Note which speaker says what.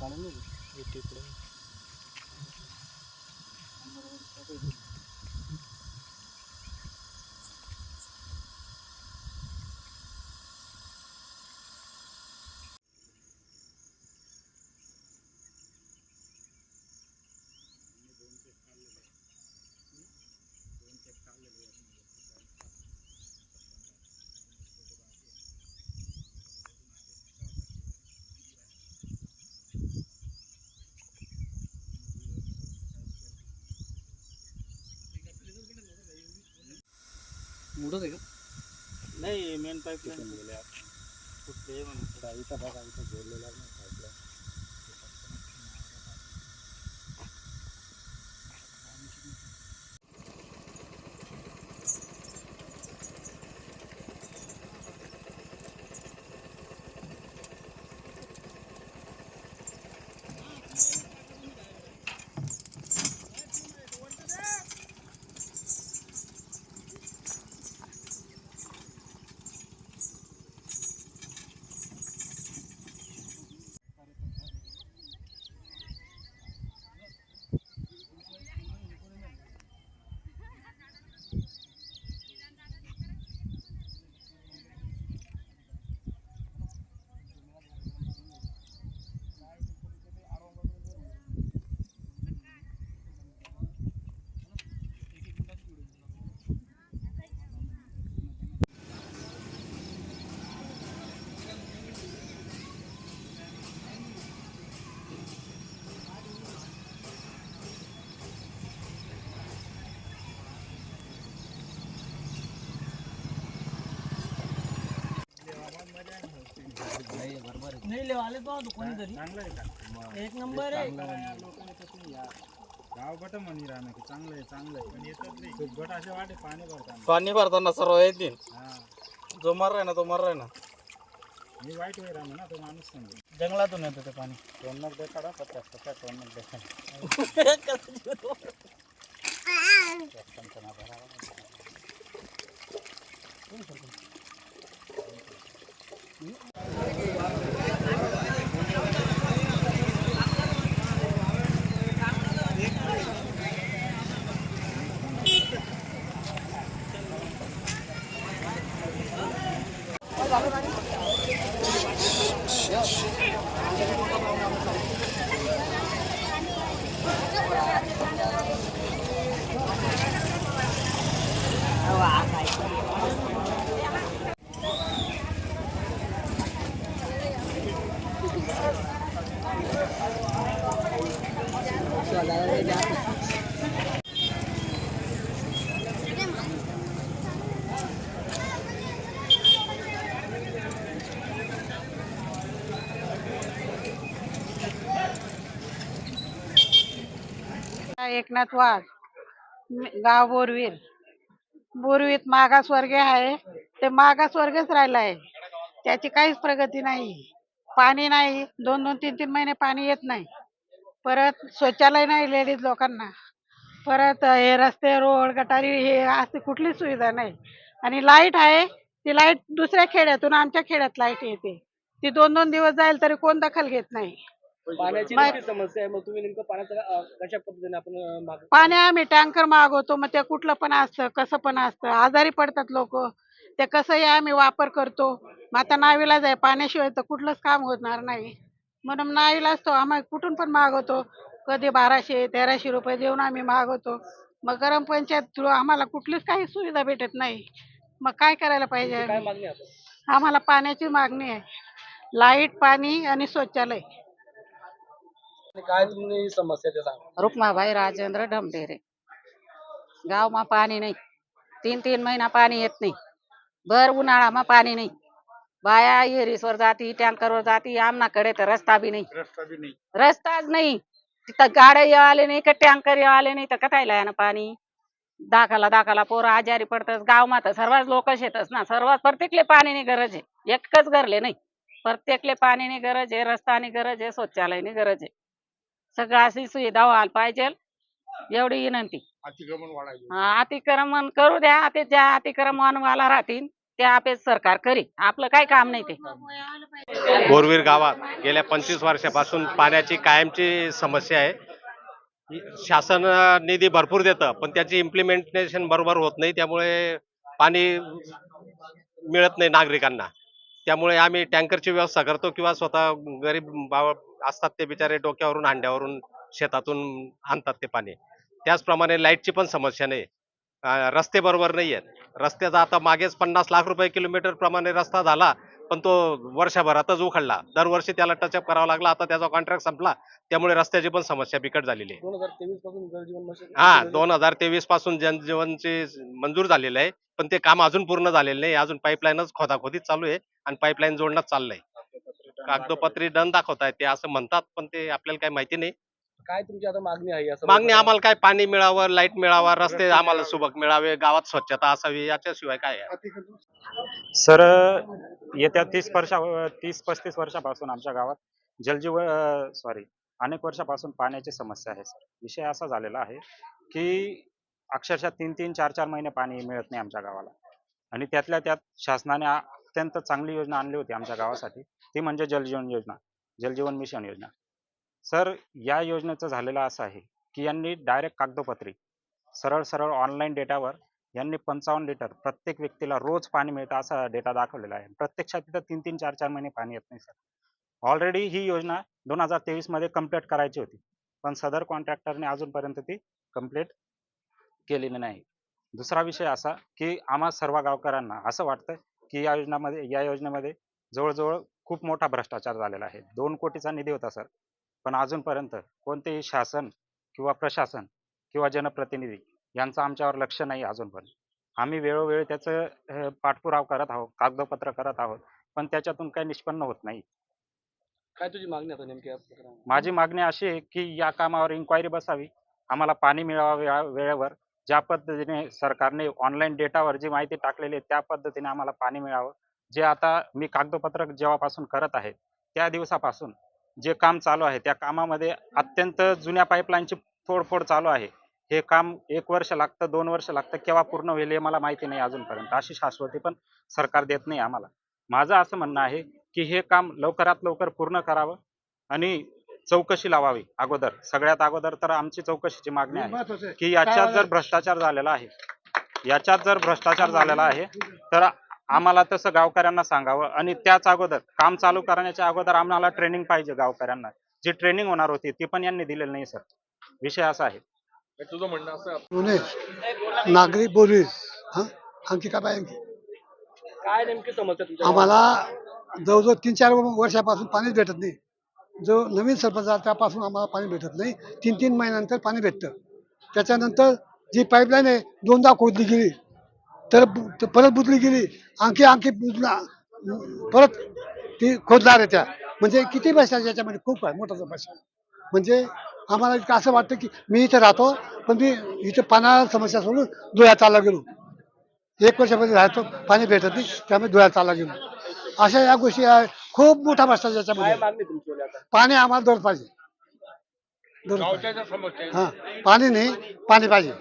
Speaker 1: Kalın mı? Gitti मुडत आहे का?
Speaker 2: नाही मेन पाईपलाईन गेल्या कुठले म्हणून.
Speaker 1: इथं बघा इथं जोडलेला. नाही
Speaker 2: लेवाले तो कोणीतरी
Speaker 3: चांगलं आहे का?
Speaker 2: एक नंबर आहे.
Speaker 3: गाव गट म्हणी राहणं की चांगलं आहे चांगलं आहे. पण येतच नाही. खूप गट असे वाटे पाणी भरताना.
Speaker 4: पाणी भरताना सर्व येतील.
Speaker 3: हा.
Speaker 4: जो मर आहे ना तो मर आहे ना
Speaker 3: मी वाईट वेळ राहणं ना तो माणूस समजेल.
Speaker 2: जंगलातून येतं ते पाणी.
Speaker 3: टोनक देखाडा पचास पचास टोनक देखाडा. 食べない
Speaker 5: एकनाथ वाघ गाव बोरवीर. बोरवीत मागासवर्गीय आहे ते मागासवर्गच राहिला आहे. त्याची काहीच प्रगती नाही. पाणी नाही दोन दोन तीन तीन महिने पाणी येत नाही. परत शौचालय नाही लेडीज लोकांना. परत हे रस्ते रोड गटारी हे अशी कुठलीच सुविधा नाही. आणि लाइट आहे ती लाइट दुसऱ्या खेड्यातून आमच्या खेड्यात लाइट येते. ती दोन दोन दिवस जाईल तरी कोण दखल घेत नाही.
Speaker 2: पाण्याची
Speaker 5: मग-
Speaker 2: नेमकी समस्या आहे. मग तुम्ही नेमकं पाण्याचं अं, कशा पद्धतीने आपण माग
Speaker 5: पाणी आम्ही टँकर मागवतो. मग ते कुठलं पण असतं कसं पण असतं. आजारी पडतात लोक. ते कसंही आम्ही वापर करतो. मग आता नावीलाज आहे पाण्याशिवाय तर कुठलंच काम होणार नाही. म्हणून नावीलाज तो आम्ही कुठून पण मागवतो. कधी बाराशे तेराशे रुपये देऊन आम्ही मागवतो. मग गरम पंचायत थ्रू आम्हाला कुठलीच काही सुविधा भेटत नाही. मग काय करायला पाहिजे?
Speaker 2: काय
Speaker 5: आम्ही?
Speaker 2: मागणी आहे आपण?
Speaker 5: आम्हाला पाण्याची मागणी आहे. लाइट पाणी आणि शौचालय.
Speaker 2: आणि काय तुम्ही समस्या आहे ते सांगा.
Speaker 6: रुक्माबाई राजेंद्र ढमढेरे गावમાં पाणी नाही. तीन तीन महिना पाणी येत नाही. भर उन्हाळाમાં पाणी नाही. बाया येरीसवर जाती टँकरवर जाती आमनाकडे तर रस्ता बी नाही.
Speaker 3: रस्ता बी नाही.
Speaker 6: रस्ताच नाही. तिथं गाड्या आले नाही का टँकर आले नाही तर कथायला यानं पाणी? दाखला दाखला पोरं आजारी पडतात. गावमा तर सर्वच लोक शेतच ना. सर्व प्रत्येकले पाणीनी गरज आहे. एकच गरले नाही. प्रत्येकले पाणीनी गरज आहे रस्तानी गरज आहे शौचालयनी गरज आहे. सगळं अशी सुविधा व्हायला पाहिजे. एवढी विनंती. हा, अतिक्रमण करू द्या. ते ज्या अतिक्रमणवाला राहतील ते आपे सरकार करी आपलं काही काम नाही ते.
Speaker 7: बोरवीर गावात गेल्या पंचवीस वर्षापासून पाण्याची कायमची समस्या आहे. शासन अ, निधी भरपूर देतं पण त्याची इम्प्लिमेंटेशन बरोबर होत नाही. त्यामुळे पाणी मिळत नाही नागरिकांना. त्यामुळे आम्ही टँकरची व्यवस्था करतो किंवा स्वतः गरीब बाबा असतात ते बिचारे डोक्यावरून हांड्यावरून शेतातून आणतात ते पाणी. त्याचप्रमाणे लाईटची पण समस्या नाही. रस्ते बरोबर नाही आहेत रस्त्याचा आता मागेच पन्नास लाख रुपये किलोमीटर प्रमाणे रस्ता झाला पण तो वर्षभरातच उखडला. दरवर्षी त्याला टचअप करावा लागला. आता त्याचा कॉन्ट्रॅक्ट संपला. त्यामुळे रस्त्याची पण समस्या बिकट झालेली आहे.
Speaker 2: दोन हजार तेवीसपासून जल जीवन मिशन
Speaker 7: हा दोन हजार तेवीसपासून जनजीवनचे मंजूर झालेलं आहे. पण ते काम अजून पूर्ण झालेलं नाही. अजून पाईपलाईनच खोदाखोदीत चालू आहे आणि पाईपलाईन जोडणंच चाललंय. कागदोपत्री दंड दाखवतायत ते असं म्हणतात पण ते आपल्याला काही माहिती नाही.
Speaker 2: काय तुमची आता मागणी आहे असं
Speaker 7: मागणी आम्हाला काय पाणी मिळावं लाइट मिळावा रस्ते आम्हाला सुबक मिळावे गावात स्वच्छता असावी याच्याशिवाय काय आहे?
Speaker 3: सर येत्या तीस वर्षा तीस पस्तीस वर्षापासून आमच्या गावात जलजीवन सॉरी अनेक वर्षापासून पाण्याची समस्या आहे सर. विषय असा झालेला आहे की अक्षरशः तीन तीन चार चार महिने पाणी मिळत नाही आमच्या गावाला. आणि त्यातल्या त्यात शासनाने अत्यंत चांगली योजना आणली होती आमच्या गावासाठी. ती म्हणजे जलजीवन योजना जलजीवन मिशन योजना. सर या योजनेचं झालेलं असं आहे की यांनी डायरेक्ट कागदोपत्री सरळ सरळ ऑनलाईन डेटावर यांनी पंचावन्न लिटर प्रत्येक व्यक्तीला रोज पाणी मिळतं असा डेटा दाखवलेला आहे. प्रत्यक्षात तिथं तीन तीन चार चार महिने पाणी येत नाही सर. ऑलरेडी ही योजना दोन हजार तेवीसमध्ये कंप्लीट करायची होती पण सदर कॉन्ट्रॅक्टरने अजूनपर्यंत ती कंप्लीट केलेली नाही. दुसरा विषय असा की आम्हा सर्व गावकऱ्यांना असं वाटतं की या योजनामध्ये या योजनेमध्ये जवळजवळ खूप मोठा भ्रष्टाचार झालेला आहे. दोन कोटीचा निधी होता सर. पण अजूनपर्यंत कोणतेही शासन किंवा प्रशासन किंवा जनप्रतिनिधी यांचं आमच्यावर लक्ष नाही अजूनपर्यंत. आम्ही वेळोवेळी त्याचं पाठपुरावा करत आहोत कागदपत्र करत आहोत पण त्याच्यातून काही निष्पन्न होत नाही.
Speaker 2: काय तुझी मागणी आता नेमकी?
Speaker 3: माझी मागणी अशी आहे की या कामावर इन्क्वायरी बसावी. आम्हाला पाणी मिळावं वेळा- वेळेवर. ज्या पद्धतीने सरकारने ऑनलाईन डेटावर जी माहिती टाकलेली आहे त्या पद्धतीने आम्हाला पाणी मिळावं. जे आता मी कागदपत्र जेव्हापासून करत आहे त्या दिवसापासून जे काम चालू आहे त्या कामामध्ये अत्यंत जुन्या पाईपलाईनची फोडफोड चालू आहे. हे काम एक वर्ष लागतं दोन वर्ष लागतं केव्हा पूर्ण होईल हे मला माहिती नाही अजूनपर्यंत. अशी शाश्वती पण सरकार देत नाही आम्हाला. माझं असं म्हणणं आहे की हे काम लवकरात लवकर पूर्ण करावं आणि चौकशी लावावी अगोदर. सगळ्यात अगोदर तर आमची चौकशीची मागणी आहे की याच्यात जर भ्रष्टाचार झालेला आहे याच्यात जर भ्रष्टाचार झालेला आहे तर आम्हाला तसं गावकऱ्यांना सांगावं. आणि त्याच अगोदर काम चालू करण्याच्या अगोदर आम्हाला ट्रेनिंग पाहिजे गावकऱ्यांना. जी ट्रेनिंग होणार होती ती पण यांनी दिलेली नाही सर विषय असा आहे.
Speaker 8: पुणे नागरी बोलवीर हा? आणखी काय पाहिजे आणखी?
Speaker 2: काय नेमकी तुमच्या
Speaker 8: आम्हाला जवळजवळ तीन चार वर्षापासून पाणीच भेटत नाही. जो नवीन सरपंच त्यापासून आम्हाला पाणी भेटत नाही. तीन तीन महिन्यानंतर पाणी भेटतं. त्याच्यानंतर जी पाईपलाईन आहे दोनदा खोदली गेली. तर परत बुजली गेली. आणखी आणखी बुजला. परत ती खोदणार आहे त्या. म्हणजे किती पैसा याच्यामध्ये? खूप आहे मोठाचा पैसा. म्हणजे आम्हाला इतकं असं वाटतं की मी इथं राहतो पण मी इथं पाण्याला समस्या सोडून धुळ्यात चालला गेलो. एक वर्षामध्ये राहतो पाणी भेटत नाही त्यामुळे धुळ्यात चालला गेलो. अशा या गोष्टी आहे. खूप मोठा भ्रष्टाचार
Speaker 2: काय
Speaker 8: याच्यामध्ये पाणी आम्हाला दर पाहिजे. दर पाहिजे. हा पाणी नाही पाणी पाहिजे.